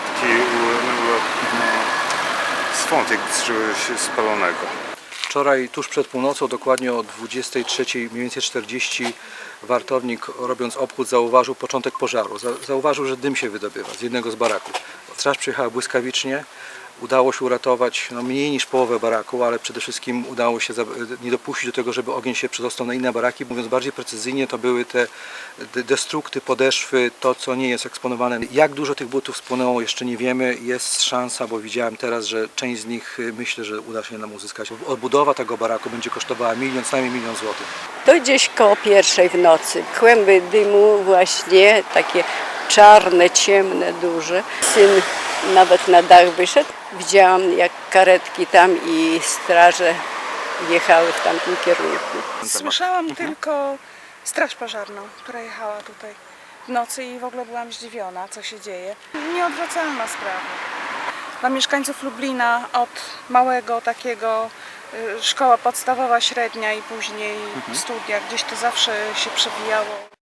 było taki no, swątek z spalonego. Wczoraj tuż przed północą, dokładnie o 23, mniej więcej 40, wartownik robiąc obchód zauważył początek pożaru. Za- Zauważył, że dym się wydobywa z jednego z baraków. Straż przyjechała błyskawicznie. Udało się uratować no, mniej niż połowę baraku, ale przede wszystkim udało się nie dopuścić do tego, żeby ogień się przedostał na inne baraki. Mówiąc bardziej precyzyjnie, to były te de- destrukty, podeszwy, to co nie jest eksponowane. Jak dużo tych butów spłonęło jeszcze nie wiemy. Jest szansa, bo widziałem teraz, że część z nich y, myślę, że uda się nam uzyskać. Odbudowa tego baraku będzie kosztowała milion, co najmniej milion złotych. To gdzieś koło pierwszej w nocy. Kłęby dymu właśnie, takie czarne, ciemne, duże. Syn nawet na dach wyszedł. Widziałam jak karetki tam i straże jechały w tamtym kierunku. Słyszałam tylko straż pożarną, która jechała tutaj w nocy i w ogóle byłam zdziwiona, co się dzieje. Nieodwracalna sprawa. Dla mieszkańców Lublina od małego takiego y, szkoła podstawowa, średnia i później studia, gdzieś to zawsze się przewijało.